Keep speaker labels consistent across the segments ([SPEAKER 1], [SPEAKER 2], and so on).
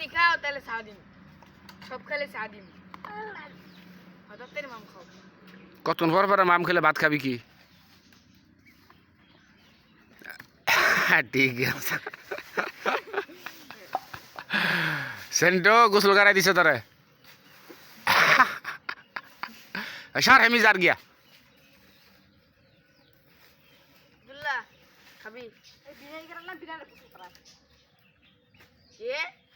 [SPEAKER 1] যদি খাও তাহলে চা দিম। সব খেলে চা দিম। হঠাৎ মাম খাও।
[SPEAKER 2] কতক্ষণ পর পর মাম খেলে ভাত খাবি কি? ঠিক আছে। সেন্টো গোসল করাই দিছে তোরে। সার হেমি যার গিয়া।
[SPEAKER 1] খাবি। এ কারে।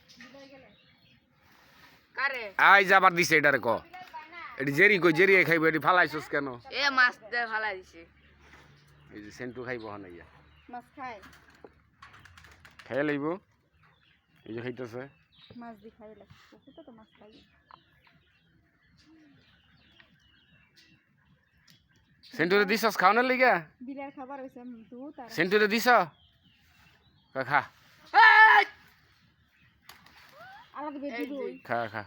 [SPEAKER 2] আই যাবার দিছে এটারে ক। এটি জেরি কই জেরি খাইব এটি ফালাইছস কেন?
[SPEAKER 1] এ মাছ দিয়ে ফালা দিছে।
[SPEAKER 2] এই যে সেন্টু খাইব হন ইয়া
[SPEAKER 3] মাছ খায়।
[SPEAKER 2] খাই লইব। এই যে খাইতেছে।
[SPEAKER 3] মাছ দি খাই লাগে পুকুরতে তো মাছ খাই
[SPEAKER 2] সেন্টুরে দিছস খাওয়ানোর লিগা?
[SPEAKER 3] বিলের খাবার হয়েছে দুধ আর
[SPEAKER 2] সেন্টুরে দিছ? খা,
[SPEAKER 1] যে।
[SPEAKER 3] দই
[SPEAKER 2] খা খা।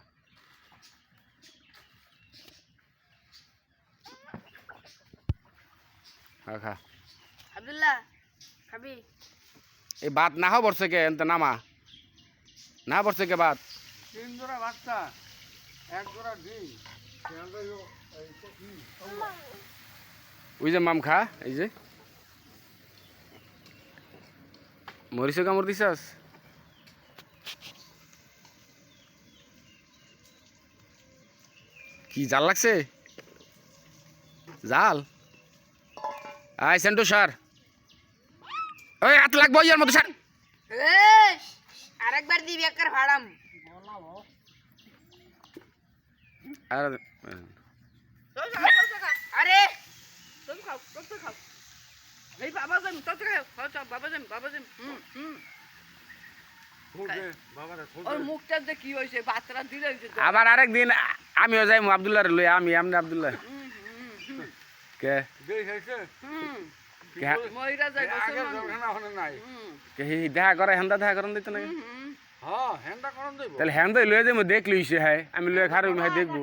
[SPEAKER 2] খা খা।
[SPEAKER 1] আব্দুল্লাহ খাবি?
[SPEAKER 2] এই ভাত না হও বর্ষে কে এনতে নামা। না বর্ষে কে ভাত?
[SPEAKER 4] তিন জোড়া বাচ্চা এক জোড়া ডিম।
[SPEAKER 2] ওই যে মাম খা এই যে। মরিচ কামড় দিছাস? কি জাল লাগছে? জাল? আয় সেন্টু সার ওই হাত লাগবো ইয়ার মতো সার
[SPEAKER 1] আরেকবার দিবি একবার ভাড়াম
[SPEAKER 2] আরে
[SPEAKER 1] তুমি খাও তুমি খাও। এই বাবা যান তোতে খাও। খাও চাও বাবা যান বাবা যান। হুম হুম। ওর মুখটা যে কি হয়েছে বাচ্চারা দিলে হয়েছে। তো।
[SPEAKER 2] আবার আরেক দিন আমিও যাই আবদুল্লাহ লই আমি আমনে আবদুল্লাহ। কে? দেখা করে হেন্দা দেখা করেন দিত না
[SPEAKER 1] হুম
[SPEAKER 4] হ্যাঁ হ্যান্ডা করন
[SPEAKER 2] তাহলে হেন্দা লয়ে যাই দেখ লইছে হ্যাঁ আমি লয়ে খারু হ্যাঁ দেখব।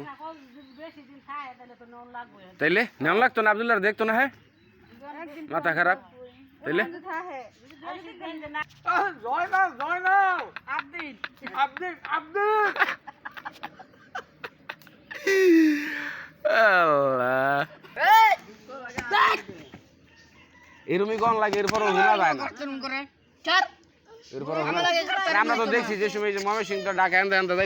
[SPEAKER 2] তাইলে নেন লাগতো না আবদুল্লাহ দেখতো না হ্যাঁ? মাথা খারাপ। তাইলে?
[SPEAKER 4] জয় না জয় না আব্দিন আব্দিন আব্দিন
[SPEAKER 2] এরমই গন লাগে এরপর শোনা যায় না।
[SPEAKER 1] করে। চার
[SPEAKER 2] এরপর আমরা তো দেখছি যে সময় যে ময়মনসিংহ ডাকে আনতে আনতে